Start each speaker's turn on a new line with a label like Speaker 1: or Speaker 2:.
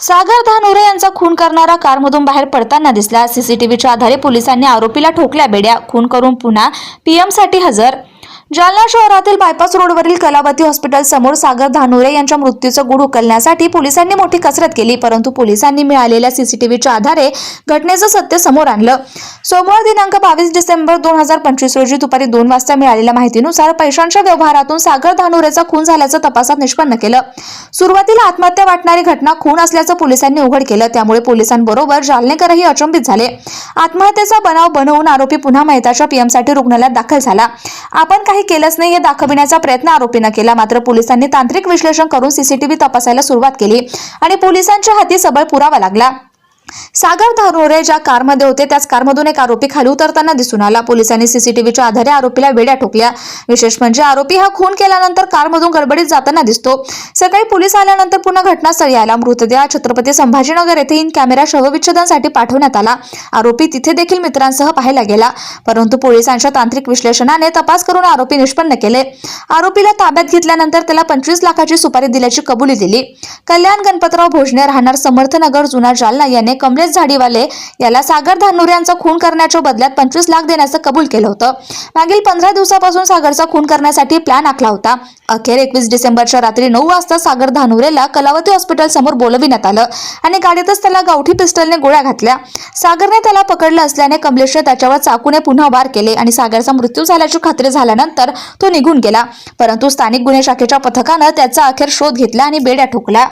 Speaker 1: सागर धानोरे यांचा खून करणारा कारमधून बाहेर पडताना दिसला. सीसीटीव्हीच्या आधारे पोलिसांनी आरोपीला ठोकल्या. बेड्या खून करून पुन्हा पीएमसाठी हजर जालना शहरातील बायपास रोडवरील कलावती हॉस्पिटल समोर सागर धानोरे यांच्या मृत्यूचं गुढ उकलण्यासाठी पोलिसांनी मोठी कसरत केली परंतु पोलिसांनी मिळालेल्या सीसीटीव्हीच्या आधारे घटनेचं सत्य समोर आणलं. सोमवार दिनांक बावीस डिसेंबर दोन हजार पंचवीस रोजी दुपारी दोन वाजता मिळालेल्या माहितीनुसार पैशांच्या व्यवहारातून सागर धानोरेचा खून झाल्याचं तपासात निष्पन्न केलं. सुरुवातीला आत्महत्या वाटणारी घटना खून असल्याचं पोलिसांनी उघड केलं त्यामुळे पोलिसांबरोबर जालनेकरही अचंबित झाले. आत्महत्येचा बनाव बनवून आरोपी पुन्हा मेहताच्या पीएमसाठी रुग्णालयात दाखल झाला. आपण काही केलंच नाही हे दाखविण्याचा प्रयत्न आरोपीनं केला. मात्र पोलिसांनी तांत्रिक विश्लेषण करून सीसीटीव्ही तपासायला सुरुवात केली आणि पोलिसांच्या हाती सबळ पुरावा लागला. सागर धानोरे ज्या कारमध्ये होते त्याच कारमधून एक आरोपी खाली उतरताना दिसून आला. पोलिसांनी सीसीटीव्हीच्या आधारे आरोपीला वेड्या ठोकल्या. विशेष म्हणजे आरोपी हा खून केल्यानंतर कारमधून गडबडीत जाताना दिसतो. सकाळी पोलीस आल्यानंतर पुन्हा घटनास्थळी आला. मृतदेह छत्रपती संभाजीनगर येथे इन कॅमेरा शवविच्छेदनासाठी पाठवण्यात आला. आरोपी तिथे देखील मित्रांसह पाहायला गेला. परंतु पोलिसांच्या तांत्रिक विश्लेषणाने तपास करून आरोपी निष्पन्न केले. आरोपीला ताब्यात घेतल्यानंतर त्याला पंचवीस लाखाची सुपारी दिल्याची कबुली दिली. कल्याण गणपतराव भोजने राहणार समर्थनगर जुना जालना याने कमलेश झाडीवाले याला सागर धानुर यांचा खून करण्याच्या बदल्यात पंचवीस लाख देण्याचं कबूल केलं होतं. मागील पंधरा दिवसापासून सागरचा खून करण्यासाठी प्लॅन आखला होता. अखेर एकवीस डिसेंबरच्या रात्री नऊ वाजता सागर धानुरेला कलावती हॉस्पिटल समोर बोलविण्यात आलं आणि गाडीतच त्याला गावठी पिस्टलने गोळ्या घातल्या. सागरने त्याला पकडलं असल्याने कमलेशने त्याच्यावर चाकूने पुन्हा वार केले आणि सागरचा मृत्यू झाल्याची खात्री झाल्यानंतर तो निघून गेला. परंतु स्थानिक गुन्हे शाखेच्या पथकानं त्याचा अखेर शोध घेतला आणि बेड्या ठोकल्या.